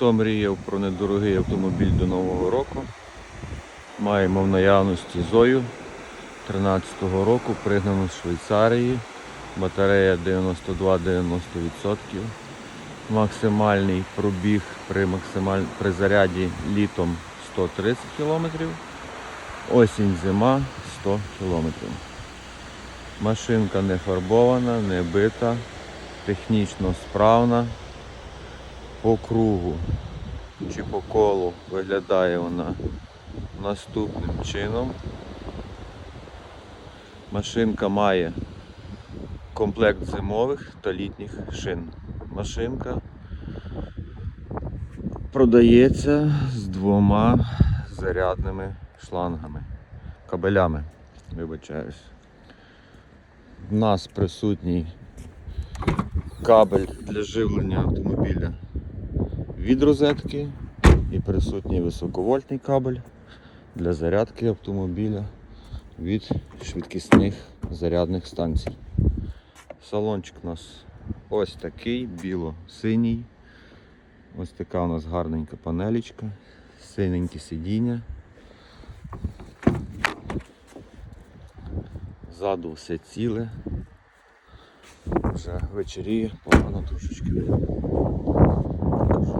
Хто мріяв про недорогий автомобіль до Нового року, маємо в наявності Зою 13-го року, пригнану з Швейцарії. Батарея 92-90%. Максимальний пробіг при, максималь... при заряді літом 130 км. Осінь зима 100 км. Машинка не фарбована, не бита, технічно справна. По кругу чи по колу виглядає вона наступним чином. Машинка має комплект зимових та літніх шин. Машинка продається з двома зарядними шлангами, кабелями. Вибачаюсь. У нас присутній кабель для живлення автомобіля від розетки і присутній високовольтний кабель для зарядки автомобіля від швидкісних зарядних станцій. Салончик у нас ось такий, біло-синій. Ось така у нас гарненька панелічка, синенькі сидіння. Ззаду все ціле. Вже вечеріє, погано трошечки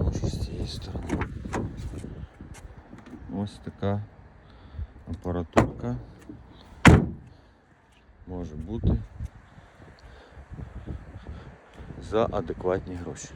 видно. Покажу вам ще з цієї сторони. Ось така апаратурка може бути за адекватні гроші.